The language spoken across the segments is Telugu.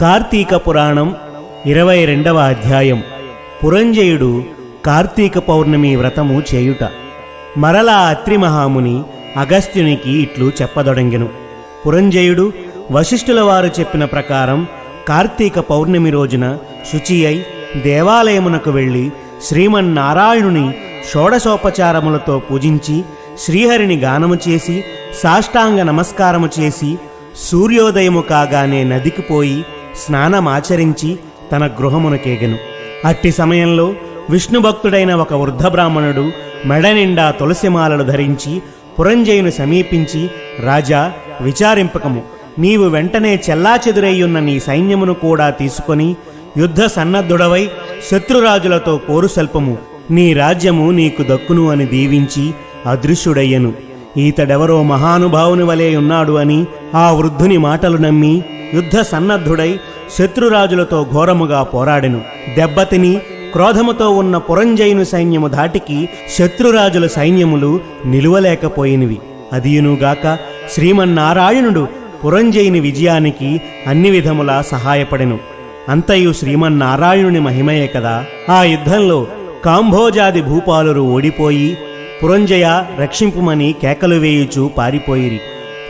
కార్తీక పురాణం ఇరవై రెండవ అధ్యాయం. పురంజయుడు కార్తీక పౌర్ణమి వ్రతము చేయుట. మరలా అత్రి మహాముని అగస్త్యునికి ఇట్లు చెప్పదొడంగెను. పురంజయుడు వశిష్ఠుల వారు చెప్పిన ప్రకారం కార్తీక పౌర్ణమి రోజున శుచి అయి దేవాలయమునకు వెళ్ళి శ్రీమన్నారాయణుని షోడశోపచారములతో పూజించి శ్రీహరిని గానము చేసి సాష్టాంగ నమస్కారము చేసి సూర్యోదయము కాగానే నదికి పోయి స్నానమాచరించి తన గృహమునకేగెను. అట్టి సమయంలో విష్ణుభక్తుడైన ఒక వృద్ధ బ్రాహ్మణుడు మెడ నిండా తులసిమాలలు ధరించి పురంజయును సమీపించి రాజా విచారింపకము. నీవు వెంటనే చెల్లాచెదురయ్యున్న నీ సైన్యమును కూడా తీసుకొని యుద్ధ సన్నద్ధుడవై శత్రురాజులతో పోరు సల్పము. నీ రాజ్యము నీకు దక్కును అని దీవించి అదృశ్యుడయ్యను. ఈతడెవరో మహానుభావుని వలె ఉన్నాడు అని ఆ వృద్ధుని మాటలు నమ్మి యుద్ధ సన్నద్ధుడై శత్రురాజులతో ఘోరముగా పోరాడెను. దెబ్బతిని క్రోధముతో ఉన్న పురంజయుని సైన్యము ధాటికి శత్రురాజుల సైన్యములు నిలువలేకపోయినవి. అదియునుగాక శ్రీమన్నారాయణుడు పురంజయుని విజయానికి అన్ని విధములా సహాయపడెను. అంతయు శ్రీమన్నారాయణుని మహిమయే కదా. ఆ యుద్ధంలో కాంభోజాది భూపాలురు ఓడిపోయి పురంజయ రక్షింపుమని కేకలు వేయుచు పారిపోయిరి.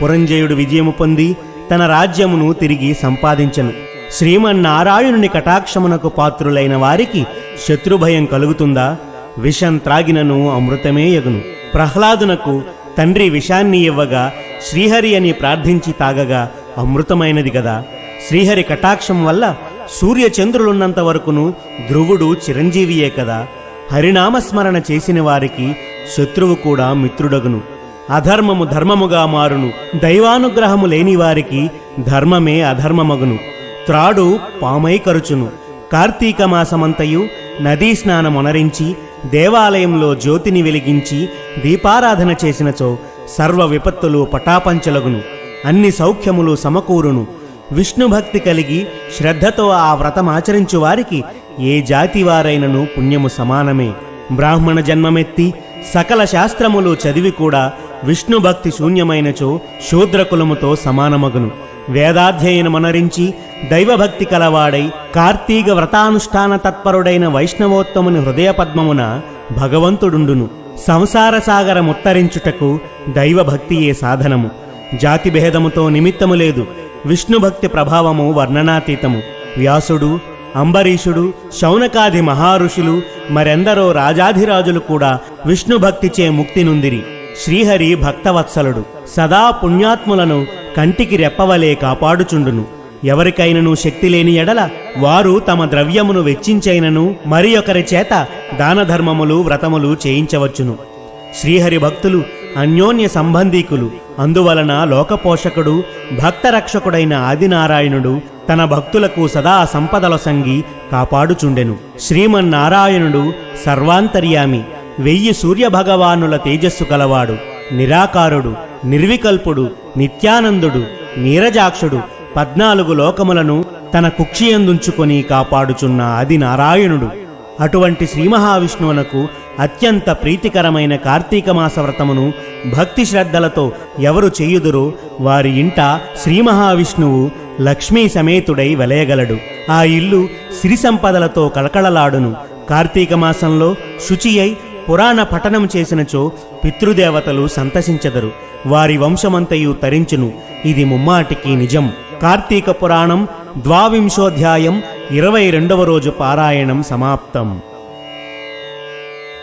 పురంజయుడు విజయము పొంది తన రాజ్యమును తిరిగి సంపాదించను. శ్రీమన్నారాయణుని కటాక్షమునకు పాత్రులైన వారికి శత్రుభయం కలుగుతుందా? విషం త్రాగినను అమృతమే యగును ప్రహ్లాదునకు తండ్రి విషాన్ని ఇవ్వగా శ్రీహరి అని ప్రార్థించి తాగగా అమృతమైనది కదా శ్రీహరి కటాక్షం వల్ల సూర్యచంద్రులున్నంత వరకును ధ్రువుడు చిరంజీవియే కదా? హరినామస్మరణ చేసిన వారికి శత్రువు కూడా మిత్రుడగును. అధర్మము ధర్మముగా మారును. దైవానుగ్రహము లేని వారికి ధర్మమే అధర్మమగును. త్రాడు పామై కరుచును. కార్తీక మాసమంతయు నదీ స్నానమొనరించి దేవాలయంలో జ్యోతిని వెలిగించి దీపారాధన చేసినచో సర్వ విపత్తులు పటాపంచలగును. అన్ని సౌఖ్యములు సమకూరును. విష్ణు భక్తి కలిగి శ్రద్ధతో ఆ వ్రతమాచరించు వారికి ఏ జాతి వారైనను పుణ్యము సమానమే. బ్రాహ్మణ జన్మమెత్తి సకల శాస్త్రములు చదివి కూడా విష్ణు భక్తి శూన్యమైనచో శూద్రకులముతో సమానమగును. వేదాధ్యయనమనరించి దైవభక్తి కలవాడై కార్తీక వ్రతానుష్ఠాన తత్పరుడైన వైష్ణవోత్తముని హృదయపద్మమున భగవంతుడుండును. సంసార సాగరముత్తరించుటకు దైవభక్తియే సాధనము. జాతి భేదముతో నిమిత్తము లేదు. విష్ణుభక్తి ప్రభావము వర్ణనాతీతము. వ్యాసుడు అంబరీషుడు శౌనకాది మహారుషులు మరెందరో రాజాధిరాజులు కూడా విష్ణుభక్తిచే ముక్తి నుందిరి. శ్రీహరి భక్తవత్సలుడు. సదా పుణ్యాత్ములను కంటికి రెప్పవలే కాపాడుచుండును. ఎవరికైనను శక్తి లేని ఎడల వారు తమ ద్రవ్యమును వెచ్చించైనను మరి ఒకరి చేత దానధర్మములు వ్రతములు చేయించవచ్చును. శ్రీహరి భక్తులు అన్యోన్య సంబంధీకులు. అందువలన లోకపోషకుడు భక్తరక్షకుడైన ఆదినారాయణుడు తన భక్తులకు సదా సంపదల సంగి కాపాడుచుండెను. శ్రీమన్నారాయణుడు సర్వాంతర్యామి. వెయ్యి సూర్యభగవానుల తేజస్సు కలవాడు నిరాకారుడు నిర్వికల్పుడు నిత్యానందుడు నీరజాక్షుడు పద్నాలుగు లోకములను తన కుక్షియందుంచుకొని కాపాడుచున్న అది నారాయణుడు అటువంటి శ్రీ మహావిష్ణువునకు అత్యంత ప్రీతికరమైన కార్తీక మాస వ్రతమును భక్తి శ్రద్ధలతో ఎవరు చేయుదురో వారి ఇంట శ్రీ మహావిష్ణువు లక్ష్మీ సమేతుడై వెలయగలడు. ఆ ఇల్లు సిరి సంపదలతో కళకళలాడును. కార్తీక మాసంలో శుచి అయి పురాణ పఠనం చేసినచో పితృదేవతలు సంతసించెదరు. వారి వంశమంతయు తరించును. ఇది ముమ్మాటికి నిజం. కార్తీక పురాణం ద్వావింశోధ్యాయం ఇరవై రెండవ రోజు పారాయణం సమాప్తం.